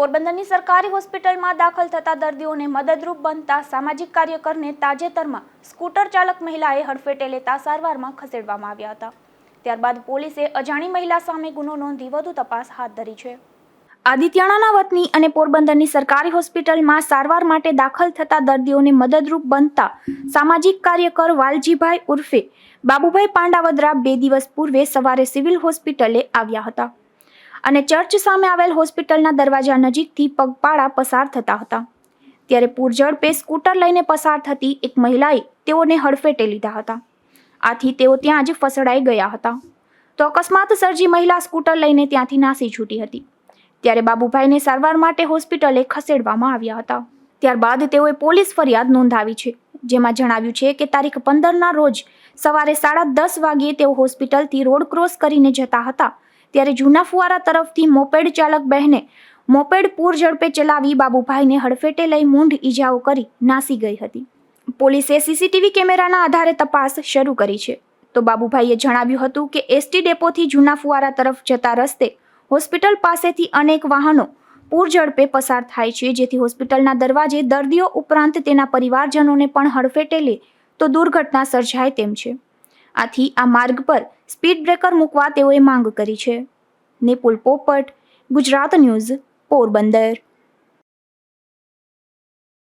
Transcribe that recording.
પોરબંદરની સરકારી હોસ્પિટલમાં દાખલ થતા દર્દીઓને મદદરૂપ બનતા સામાજિક કાર્યકરને તાજેતરમાં સ્કૂટર ચાલક મહિલાએ હડફેટે લેતા સારવારમાં ખસેડવામાં આવ્યા હતા. ત્યારબાદ પોલીસે અજાણી મહિલા સામે ગુનો નોંધી વધુ તપાસ હાથ ધરી છે. આદિત્યાણાના વતની અને પોરબંદરની સરકારી હોસ્પિટલમાં સારવાર માટે દાખલ થતા દર્દીઓને મદદરૂપ બનતા સામાજિક કાર્યકર વાલજીભાઈ ઉર્ફે બાબુભાઈ પાંડાવદરા બે દિવસ પૂર્વે સવારે સિવિલ હોસ્પિટલે આવ્યા હતા. અને ચર્ચ સામે આવેલ હોસ્પિટલના દરવાજા નજીકથી પગપાળા પસાર થતા હતા. ત્યારે પૂરઝડપે સ્કૂટર લઈને પસાર થતી એક મહિલાએ તેઓને હડફેટે લીધા હતા. આથી તેઓ ત્યાં જ ફસડાઈ ગયા હતા. તો અકસ્માત સર્જી મહિલા સ્કૂટર લઈને ત્યાંથી નાસી છૂટી હતી. ત્યારે બાબુભાઈને સારવાર માટે હોસ્પિટલે ખસેડવામાં આવ્યા હતા. ત્યારબાદ તેઓએ પોલીસ ફરિયાદ નોંધાવી છે, જેમાં જણાવ્યું છે કે તારીખ પંદરના રોજ સવારે સાડા દસ વાગ્યે તેઓ હોસ્પિટલથી રોડ ક્રોસ કરીને જતા હતા ત્યારે જૂના ફુવારા તરફથી મોપેડ ચાલક બહેને મોપેડ પૂર ઝડપે ચલાવી બાબુભાઈને હડફેટે લઈ મૂંઢ ઈજાઓ કરી નાસી ગઈ હતી. પોલીસે સીસીટીવી કેમેરાના આધારે તપાસ શરૂ કરી છે. તો બાબુભાઈએ જણાવ્યું હતું કે એસટી ડેપોથી જૂના ફુવારા તરફ જતા રસ્તે હોસ્પિટલ પાસેથી અનેક વાહનો પૂર ઝડપે પસાર થાય છે. જેથી હોસ્પિટલના દરવાજે દર્દીઓ ઉપરાંત તેના પરિવારજનોને પણ હડફેટે લે તો દુર્ઘટના સર્જાય તેમ છે. આથી આ માર્ગ પર સ્પીડ બ્રેકર મૂકવા તેઓએ માંગ કરી છે. નિપુલ પોપટ, ગુજરાત ન્યૂઝ, પોરબંદર.